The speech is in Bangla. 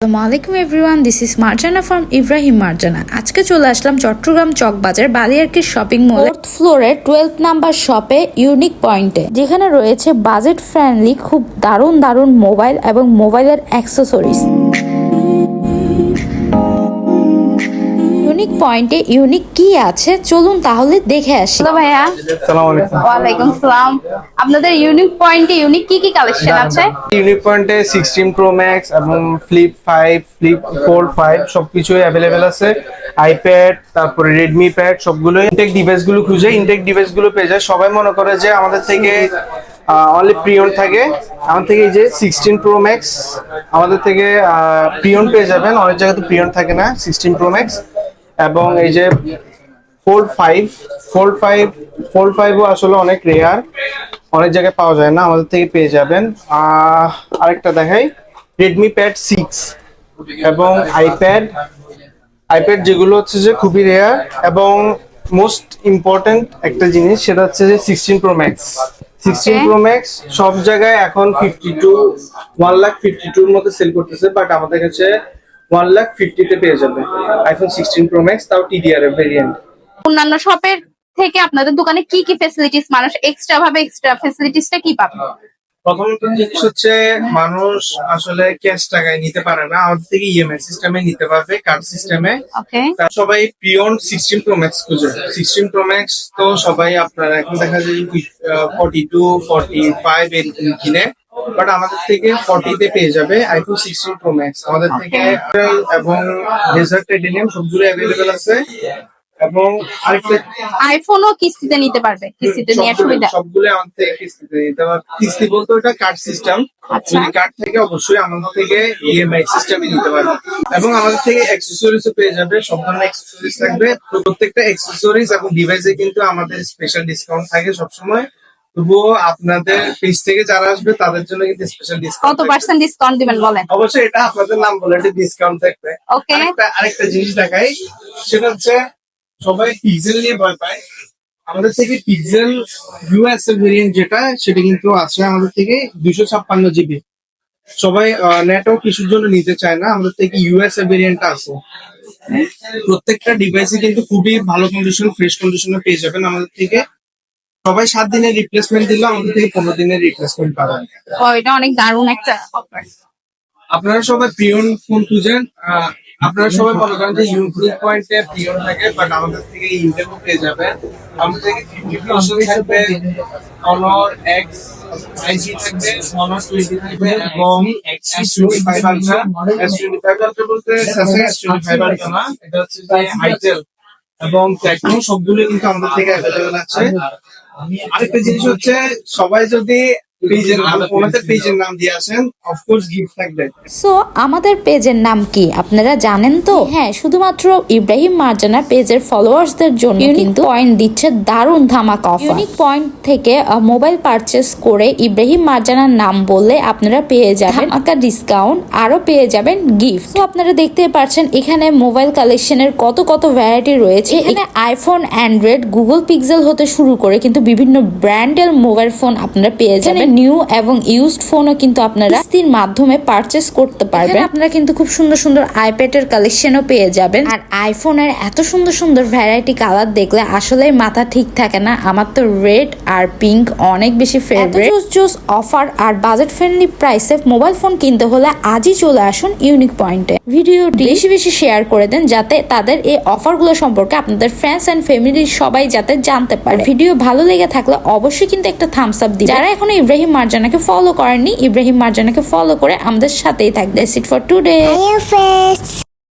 আসসালামু আলাইকুম everyone this is Marjana from Ibrahim Marjana আজকে চলে আসলাম চট্টগ্রাম চকবাজার বালিয়ারকির শপিং মল ফোর্থ ফ্লোরে টুয়েলভ নাম্বার শপে ইউনিক পয়েন্টে যেখানে রয়েছে বাজেট ফ্রেন্ডলি খুব দারুণ দারুণ মোবাইল এবং মোবাইলের অ্যাক্সেসরিজ পয়েন্টে ইউনিক কি আছে? চলুন তাহলে দেখে আসি। হ্যালো ভাইয়া। সালাম আলাইকুম। ওয়ালাইকুম সালাম। আপনাদের ইউনিক পয়েন্টে ইউনিক কি কি কালেকশন আছে? ইউনিক পয়েন্টে সিক্সটিন প্রো ম্যাক্স এবং flip five flip four five সবকিছুই অ্যাভেলেবেল আছে। আইপ্যাড তারপরে রেডমি প্যাড সবগুলো ইনটেক ডিভাইসগুলো খুঁজে ইনটেক ডিভাইসগুলো পেয়ে যায়। সবাই মনে করে যে আমাদের থেকে অনলি প্রিয়ন থাকে। আমাদের থেকে এই যে সিক্সটিন প্রো ম্যাক্স আমাদের থেকে প্রিয়ন পেয়ে যাবেন। অনেক জায়গাতে প্রিয়ন থাকে না সিক্সটিন প্রো ম্যাক্স এবং এই যে four five four five four ফাইভও আসলে অনেক রেয়ার অনেক জায়গায় পাওয়া যায় না আমাদের থেকে পেয়ে যাবেন। আরেকটা দেখাই। রেডমি প্যাড সিক্স এবং আইপ্যাড আইপ্যাড যেগুলো হচ্ছে যে খুবই রেয়ার এবং মোস্ট ইম্পর্টেন্ট একটা জিনিস সেটা হচ্ছে যে sixteen pro max sixteen pro max সব জায়গায় এখন fifty two one lakh fifty টুর মতো সেল করতেছে বাট আমাদের কাছে ওয়ান লাখ ফিফটিতে পেয়ে যাবে। আইফোন সিক্সটিন প্রো ম্যাক্স তাও টিডিআর ভেরিয়েন্ট অন্যান্য শপের থেকে আপনাদের দোকানে কি কি ফ্যাসিলিটিস মানুষ এক্সট্রা ভাবে এক্সট্রা ফ্যাসিলিটিসটা কি পাবে? প্রথমত জিনিস হচ্ছে মানুষ আসলে ক্যাশ টাকায় নিতে পারে না। আমাদের থেকে ইএমআই সিস্টেমে নিতে পারবে কার্ড সিস্টেমে সবাই পিওন সিক্সটিন প্রো ম্যাক্স খুঁজে। সিক্সটিন প্রো ম্যাক্স তো সবাই আপনার এখন দেখা যায় ফর্টি টু ফর্টি ফাইভ এরকম কিনে। বাট আমাদের থেকে ফর্টিতে পেয়ে যাবে আইফোন সিক্সটিন প্রো ম্যাক্স আমাদের থেকে এবং ডেজার্ট টাইটেনিয়াম সবগুলো অ্যাভেলেবেল আছে। এবং আইফোনও কিস্তিতে নিতে পারবে কিস্তিতে নেওয়ার সুবিধা। সবগুলো আমাদের থেকে কিস্তিতে নিতে পারবে। কিস্তি বলতে ওটা কার্ড সিস্টেম। যদি কার্ড থেকে অবশ্যই আমাদের থেকে ইএমআই সিস্টেমে নিতে পারবে। এবং আমাদের থেকে অ্যাক্সেসরিজ পেয়ে যাবে। সব ধরনের অ্যাক্সেসরিজ থাকবে। প্রত্যেকটা অ্যাক্সেসরিজ এবং ডিভাইসে কিন্তু আমাদের স্পেশাল ডিসকাউন্ট থাকে সবসময়। তবুও আপনাদের পেজ থেকে যারা আসবে তাদের জন্য কিন্তু স্পেশাল কত ডিসকাউন্ট পার্সেন্ট ডিসকাউন্ট দিবেন বলেন? অবশ্যই এটা আপনাদের নাম বলে একটা ডিসকাউন্ট থাকবে। Okay. আরেকটা জিনিস দেখাই সেটা হচ্ছে সবাই পিক্সেল নিয়ে ভয় পায়। আমাদের থেকে পিক্সেল ইউএস এর ভেরিয়েন্ট যেটা সেটা কিন্তু আছে আমাদের থেকে দুশো ছাপ্পান্ন জিবি সবাই নেটও কিছুর জন্য নিতে চায় না আমাদের থেকে ইউএস এর ভেরিয়েন্টটা আছে। প্রত্যেকটা ডিভাইসে কিন্তু খুবই ভালো কন্ডিশন ফ্রেশ কন্ডিশনে পেয়ে যাবেন আমাদের থেকে। সবাই সাত দিনের রিপ্লেসমেন্ট দিলে আমাদের থেকে পনেরো দিনের রিপ্লেসমেন্ট পাবেন ও এটা অনেক দারুণ একটা অফার আপনারা সবাই প্রিয়ন ফোন খুঁজেন আপনারা সবাই মনে করেন যে ইউনিক পয়েন্টে প্রিয়ন থাকে বাট আমাদের থেকে ইন্টারভিউ পেয়ে যাবেন আমাদের থেকে ফিফটি পার্সেন্ট থাকবে অনর এক্স আইসি থাকবে অনর টোয়েন্টি থাকবে এবং S twenty five ultra S twenty five ultra বলতে Samsung S twenty five ultra না এটা হচ্ছে যে আইটেল এবং টেকনো সবগুলো কিন্তু আমাদের থেকে অ্যাভেলেবেল আছে। আরেকটা জিনিস হচ্ছে সবাই যদি পেজের নাম ওনাদের পেজের নাম দিয়ে আসেন অফকোর্স গিফট থাকবে। সো আমাদের পেজের নাম কি? আপনারা জানেন তো? হ্যাঁ শুধুমাত্র ইব্রাহিম মার্জানা পেজের ফলোয়ার্সদের জন্য কিন্তু পয়েন্ট দিচ্ছে দারুণ ধামাকা অফার ইউনিক পয়েন্ট থেকে মোবাইল পারচেস করে ইব্রাহিম মার্জানার নাম বললে আপনারা পেয়ে যাবেন ধামাকা ডিসকাউন্ট আরও পেয়ে যাবেন গিফট তো আপনারা দেখতে পাচ্ছেন এখানে মোবাইল কালেকশনের কত কত ভ্যারাইটি রয়েছে। এখানে আইফোন অ্যান্ড্রয়েড গুগল পিক্সেল হতে শুরু করে কিন্তু বিভিন্ন ব্র্যান্ডের মোবাইল ফোন আপনারা পেয়ে যাবেন। নিউ এবং ইউজড ফোনও কিন্তু আপনারা কিস্তির মাধ্যমে পারচেস করতে পারবেন। আপনারা কিন্তু খুব সুন্দর সুন্দর আইপ্যাডের কালেকশনও পেয়ে যাবেন। আর আইফোনের এত সুন্দর সুন্দর ভ্যারাইটি কালার দেখলে আসলে মাথা ঠিক থাকে না। আমার তো রেড আর পিঙ্ক অনেক বেশি ফেভারিট জোস অফার আর বাজেট ফ্রেন্ডলি প্রাইসে মোবাইল ফোন কিনতে হলে আজই চলে আসুন ইউনিক পয়েন্টে ভিডিওটি বেশি বেশি শেয়ার করে দেন যাতে তাদের এই অফারগুলো সম্পর্কে আপনাদের ফ্রেন্ডস এন্ড ফ্যামিলির সবাই যাতে জানতে পারে। ভিডিও ভালো লেগে থাকলে অবশ্যই কিন্তু একটা থামস আপ দিন যারা এখনও ইব্রাহিম মার্জানাকে ফলো করেননি। ইব্রাহিম মার্জানাকে ফলো করে আমাদের সাথেই থাকবে সিট ফর টুডে.